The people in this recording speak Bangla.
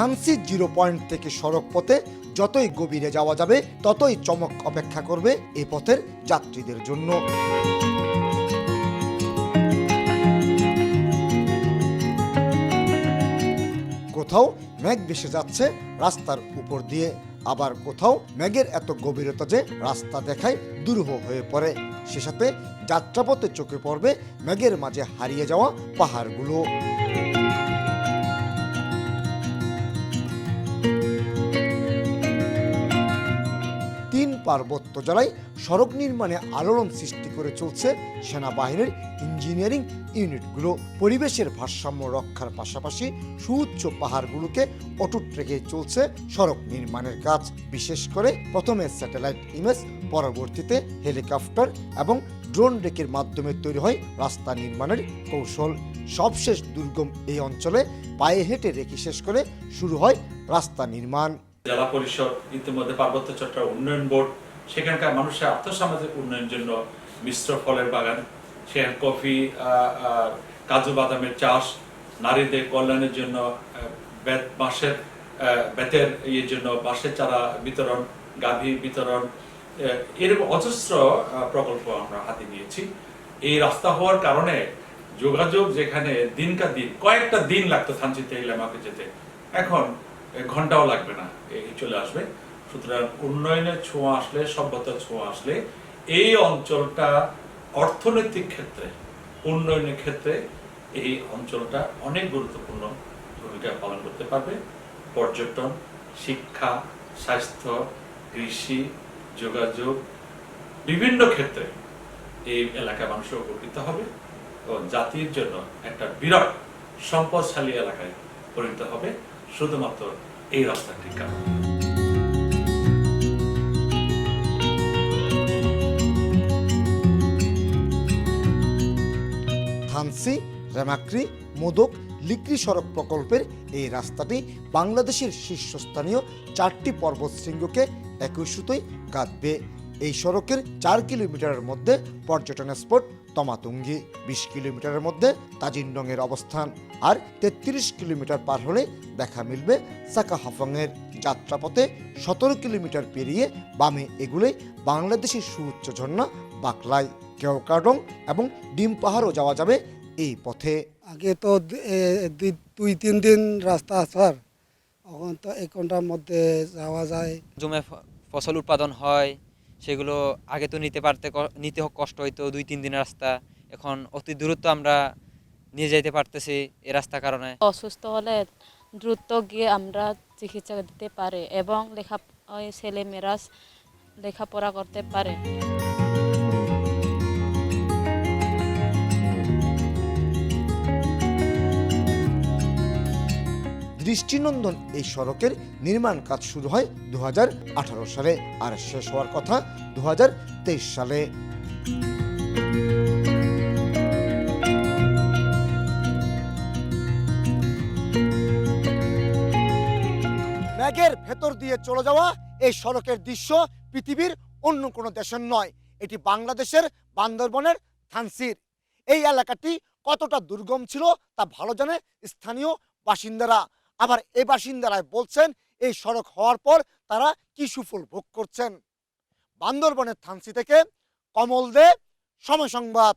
থানসি জিরো পয়েন্ট থেকে সড়ক পথে যতই গভীরে যাওয়া যাবে, ততই চমক অপেক্ষা করবে এ পথের যাত্রীদের জন্য। কোথাও মেঘ ভেসে যাচ্ছে রাস্তার উপর দিয়ে, আবার কোথাও মেঘের এত গভীরতা যে রাস্তা দেখায় দুরূহ হয়ে পড়ে। সে সাথে যাত্রাপথে চোখে পড়বে মেঘের মাঝে হারিয়ে যাওয়া পাহাড়গুলো। তিন পার্বত্য জেলায় সড়ক নির্মাণে আলোড়ন সৃষ্টি করে চলছে সেনাবাহিনীর ইঞ্জিনিয়ারিং ইউনিটগুলো। পরিবেশের ভারসাম্য রক্ষার পাশাপাশি সুউচ্চ পাহাড়গুলোকে অটুট রেখে চলছে সড়ক নির্মাণের কাজ। বিশেষ করে প্রথমে স্যাটেলাইট ইমেজ, পরবর্তীতে হেলিকপ্টার এবং ড্রোন রেকের মাধ্যমে তৈরি হয় রাস্তা নির্মাণের কৌশল। সবশেষ দুর্গম এই অঞ্চলে পায়ে হেঁটে রেখে শেষ করে শুরু হয় রাস্তা নির্মাণ। জেলা পরিষদ, ইতিমধ্যে পার্বত্য চট্টগ্রাম উন্নয়ন বোর্ড, সেখানকার মানুষের আর্থসামাজিক উন্নয়নের জন্য মিশ্র ফলের বাগান, সেখানে কফি কাজু বাদামের চাষ, নারীদের কল্যাণের জন্য বাঁশের বেতের ইয়ের জন্য বাঁশের চারা বিতরণ, গাভী বিতরণ এরকম অজস্র প্রকল্প আমরা হাতে নিয়েছি। এই রাস্তা হওয়ার কারণে যোগাযোগ যেখানে দিনকা দিন, কয়েকটা দিন লাগতো থানচিতে ইলামাকে যেতে। এখন ঘন্টাও লাগবে না এই চলে আসবে। সুতরাং উন্নয়নের ছোঁয়া আসলে, সভ্যতার ছোঁয়া আসলে এই অঞ্চলটা অর্থনৈতিক ক্ষেত্রে, উন্নয়নের ক্ষেত্রে এই অঞ্চলটা অনেক গুরুত্বপূর্ণ ভূমিকা পালন করতে পারবে। পর্যটন, শিক্ষা, স্বাস্থ্য, কৃষি, যোগাযোগ, বিভিন্ন ক্ষেত্রে এই এলাকার মানুষের উপকৃত হবে এবং জাতির জন্য একটা বিরাট সম্পদশালী এলাকায় পরিণত হবে। শুধুমাত্র এই রাস্তাটির কারণে। থানসি রেমাক্রি, মোদক লিক্রি সড়ক প্রকল্পের এই রাস্তাটি বাংলাদেশের শীর্ষস্থানীয় চারটি পর্বত শৃঙ্গকে একই সুতোয় গাঁথবে এই সড়কের চার কিলোমিটারের মধ্যে পর্যটন স্পট তমাতুঙ্গি বিশ কিলোমিটারের মধ্যে তাজিনডংয়ের অবস্থান আর তেত্রিশ কিলোমিটার পার হলে দেখা মিলবে সাকা হাফংয়ের যাত্রাপথে সতেরো কিলোমিটার পেরিয়ে বামে এগুলে বাংলাদেশের সুউচ্চ ঝর্ণা বাকলাই কেওকাডং এবং ডিম পাহাড়ও যাওয়া যাবে এই পথে। আগে তো দুই- দুই তিন দিন রাস্তা আসার এখন তো এক ঘণ্টার মধ্যে যাওয়া যায়? জমে ফসল উৎপাদন হয় সেগুলো আগে তো নিতে পারতে নিতে হোক কষ্ট হইতো, দুই, তিন দিনের রাস্তা। এখন অতি দূরত্ব আমরা নিয়ে যাইতে পারতেছি এই রাস্তার কারণে। অসুস্থ হলে দ্রুত গিয়ে আমরা চিকিৎসা দিতে পারে এবং লেখা ছেলেমেয়েরা লেখাপড়া করতে পারে। দৃষ্টিনন্দন এই সড়কের নির্মাণ কাজ শুরু হয় দু হাজার আঠারো সালে আর শেষ হওয়ার কথা দু হাজার তেইশ সালে। ম্যাগের ভেতর দিয়ে চলে যাওয়া এই সড়কের দৃশ্য পৃথিবীর অন্য কোনো দেশের নয়, এটি বাংলাদেশের বান্দরবনের থানসির এই এলাকাটি কতটা দুর্গম ছিল তা ভালো জানে স্থানীয় বাসিন্দারা। আবার এই বাসিন্দারাই বলছেন, এই সড়ক হওয়ার পর তারা কি সুফল ভোগ করছেন? বান্দরবনের থানসি থেকে কমল দে, সময় সংবাদ।